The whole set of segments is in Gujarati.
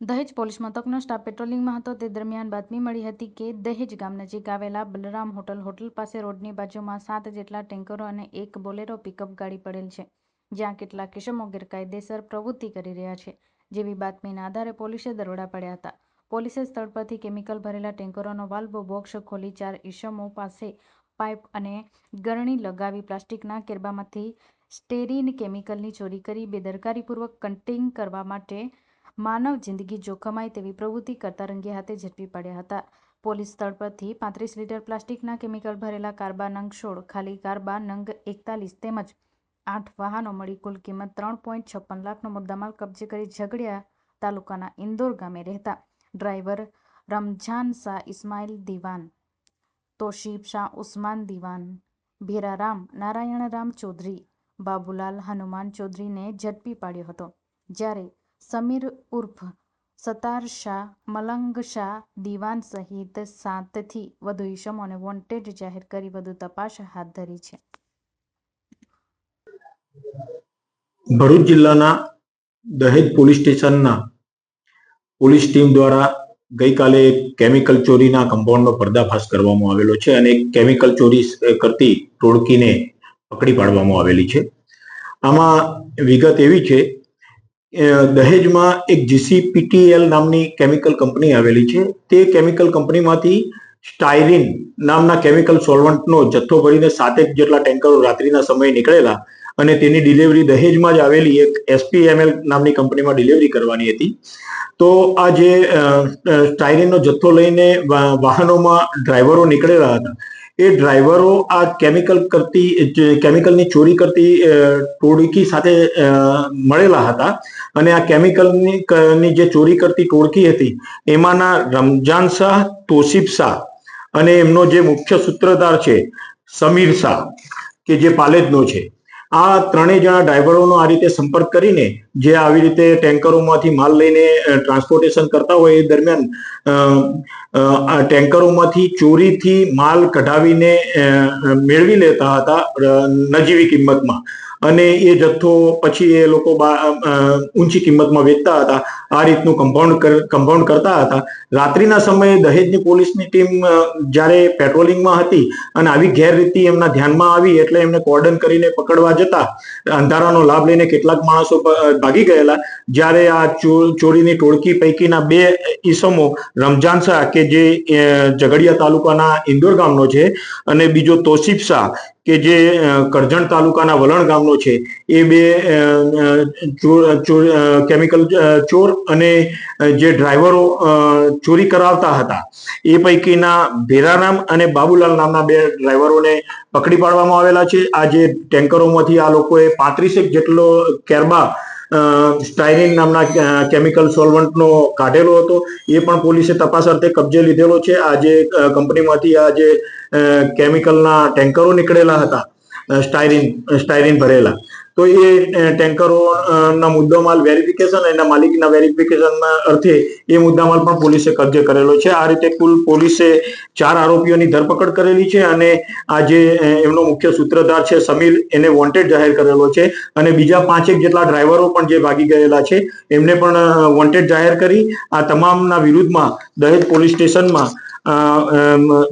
દહેજ પોલીસ મથકનો સ્ટાફ પેટ્રોલિંગમાં હતો. તે દરમિયાન બાતમી મળી હતી કે દહેજ ગામ નજીક આવેલા બલરામ હોટલ હોટલ પાસે રોડની બાજુમાં સાત જેટલા ટેન્કરો અને એક બોલેરો પિકઅપ ગાડી પડેલ છે, જ્યાં કેટલાક કિશમો ગેરકાયદેસર પ્રવૃત્તિ કરી રહ્યા છે. જેવી બાતમીના આધારે પોલીસે દરોડા પડ્યા હતા. પોલીસે સ્થળ પરથી કેમિકલ ભરેલા ટેન્કરોનો વાલ્વ, બોક્સ ખોલી ચાર ઇસમો પાસે પાઇપ અને ગરણી લગાવી પ્લાસ્ટિકના કેરબામાંથી સ્ટેરીન કેમિકલની ચોરી કરી બેદરકારીપૂર્વક કન્ટિંગ કરવા માટે માનવ જિંદગી જોખમાય તેવી પ્રવૃત્તિ કરતા રંગે હાથે ઝડપી પડ્યા હતા. પોલીસ સ્થળ પરથી પાંત્રીસ લીટર પ્લાસ્ટિકના કેમિકલ ભરેલા કારબા નંગ સોળ ખાલી કારબા નંગ એકતાલીસ તેમજ આઠ વાહનો મળી કુલ કિંમત ત્રણ પોઈન્ટ છપ્પન લાખનો મુદ્દામાલ કબજે કરી ઝઘડિયા તાલુકાના ઇન્દોર ગામે રહેતા ડ્રાઈવર રમઝાન શાહ ઇસ્માઇલ દિવાન તોશીબ શાહ ઉસ્માન દિવાન, ભીરારામ નારાયણરામ ચૌધરી, બાબુલાલ હનુમાન ચૌધરીને ઝડપી પાડ્યો હતો. જ્યારે સમીર ઉર્ફ સતાર શાહ મલંગ શાહ દિવાન સહિત સાતથી વધુ ઇસમોને વોન્ટેડ જાહેર કરી વધુ તપાસ હાથ ધરી છે. ભરૂચ જિલ્લાના દહેજ પોલીસ સ્ટેશનના પોલીસ ટીમ દ્વારા ગઈકાલે કેમિકલ ચોરીના કમ્પાઉન્ડનો પર્દાફાશ કરવામાં આવેલો છે અને કેમિકલ ચોરી કરતી ટોળકીને પકડી પાડવામાં આવેલી છે. આમાં વિગત એવી છે દહેજમાં એક જીસીપીટીએલ નામની કેમિકલ કંપની આવેલી છે. તે કેમિકલ કંપનીમાંથી સ્ટાયરીન નામના કેમિકલ સોલ્વન્ટનો જથ્થો ભરીને સાતેક જેટલા ટેન્કરો રાત્રિના સમયે નીકળેલા અને તેની ડિલિવરી દહેજમાં જ આવેલી એક એસપીએમએલ નામની કંપનીમાં ડિલિવરી કરવાની હતી. તો આ જે સ્ટાયરીનનો જથ્થો લઈને વાહનોમાં ડ્રાઈવરો નીકળેલા હતા. એ ડ્રાઈવરો આ કેમિકલ કરતી કેમિકલની ચોરી કરતી ટોળકી સાથે મળેલા હતા. અને આ કેમિકલની જે ચોરી કરતી ટોળકી હતી, એમાંના રમજાન શાહ, તોસીફ શાહ અને એમનો જે મુખ્ય સૂત્રધાર છે, સમીર શાહ, કે જે પાલેજનો છે. આ ત્રણેય જણા ડ્રાઈવરોનો આ રીતે સંપર્ક કરીને જે આવી રીતે ટેન્કરોમાંથી માલ લઈને ટ્રાન્સપોર્ટેશન કરતા હોય એ દરમિયાન ટેન્કરોમાંથી ચોરીથી માલ કઢાવીને મેળવી લેતા હતા નજીવી કિંમતમાં. અને એ જથ્થો પછી એ લોકો ઊંચી કિંમતમાં વેચતા હતા. આ રીતનું કમ્પાઉન્ડ કમ્પાઉન્ડ કરતા હતા. રાત્રિના સમયે દહેજની પોલીસની ટીમ જ્યારે પેટ્રોલિંગમાં હતી અને આવી ગેરરીતિ એમના ધ્યાનમાં આવી એટલે એમને કોર્ડન કરીને પકડવા જતા, અંધારાનો લાભ લઈને કેટલાક માણસો ભાગી ગયેલા. જ્યારે આ ચોરીની ટોળકી પૈકીના બે ઈસમો, રમજાન શાહ, કે જે ઝઘડિયા તાલુકાના ઇન્દોર ગામનો છે, અને બીજો તોસીફ શાહ કે જે કરજણ તાલુકાના વલણ ગામનો છે, એ બે કેમિકલ ચોર અને જે ડ્રાઈવરો ચોરી કરાવતા હતા. એ પૈકીના ભેરારામ અને બાબુલાલ નામના બે ડ્રાઈવરોને પકડી પાડવામાં આવેલા છે. આ જે ટેન્કરોમાંથી આ લોકોએ પાંત્રીસેક જેટલો કેરબા સ્ટાયરીન નામના કેમિકલ સોલ્વન્ટનો કાઢેલો હતો. એ પણ પોલીસે તપાસ અર્થે કબજે લીધેલો છે. આ જે કંપનીમાંથી આ જે કેમિકલના ટેન્કરો નીકળેલા હતા. સ્ટાયરીન સ્ટાયરીન ભરેલા. તો એ ટેન્કરોના મુદ્દામાલ વેરિફિકેશન એના માલિકના વેરિફિકેશનના અર્થે એ મુદ્દામાલ પણ પોલીસે કબજે કરેલો છે. આ રીતે કુલ પોલીસે ચાર આરોપીઓની ધરપકડ કરેલી છે અને આ જે એમનો મુખ્ય સૂત્રધાર છે સમીર, એને વોન્ટેડ જાહેર કરેલો છે અને બીજા પાંચેક જેટલા ડ્રાઈવરો પણ જે ભાગી ગયેલા છે, એમને પણ વોન્ટેડ જાહેર કરી. આ તમામના વિરુદ્ધમાં દહેજ પોલીસ સ્ટેશનમાં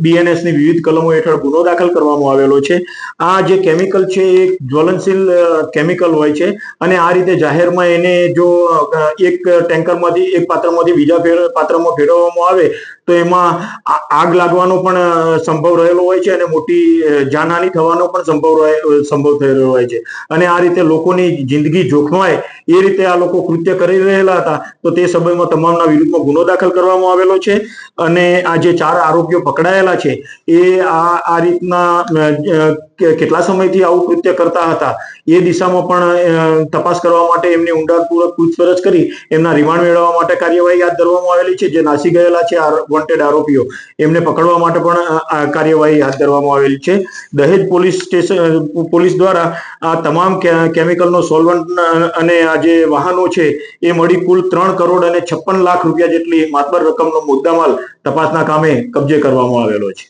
બીએનએસની વિવિધ કલમો હેઠળ ગુનો દાખલ કરવામાં આવેલો છે. આ જે કેમિકલ છે એ જ્વલનશીલ કેમિકલ હોય છે અને આ રીતે જાહેરમાં એને જો એક ટેન્કરમાંથી એક પાત્રમાંથી બીજા પાત્રમાં ફેરવવામાં આવે તો એમાં આગ લાગવાનો પણ સંભવ રહેલો હોય છે અને મોટી જાનહાની થવાનો પણ સંભવ સંભવ થયેલો હોય છે. અને આ રીતે લોકોની જિંદગી જોખમાય એ રીતે આ લોકો કૃત્ય કરી રહેલા હતા, તો તે સમયમાં તમામના વિરુદ્ધમાં ગુનો દાખલ કરવામાં આવેલો છે. અને આ જે ચાર આરોપીઓ પકડાયેલા છે, એ આ આ રીતના કેટલા સમયથી આવું કૃત્ય કરતા હતા, એ દિશામાં પણ તપાસ કરવા માટે એમની ઊંડાણપૂર્વક પૂછપરછ કરી, એમના રિમાન્ડ મેળવવા માટે કાર્યવાહી હાથ ધરવામાં આવેલી છે. જે નાસી ગયેલા છે વોન્ટેડ આરોપીઓ. એમને પકડવા માટે પણ કાર્યવાહી હાથ ધરવામાં આવેલી છે. દહેજ પોલીસ સ્ટેશન પોલીસ દ્વારા આ તમામ કેમિકલનો સોલ્વન્ટ અને આ જે વાહનો છે, એ મળી કુલ ત્રણ કરોડ અને છપ્પન લાખ રૂપિયા જેટલી માતબર રકમનો મુદ્દામાલ તપાસના કામે કબજે કરવામાં આવેલો છે.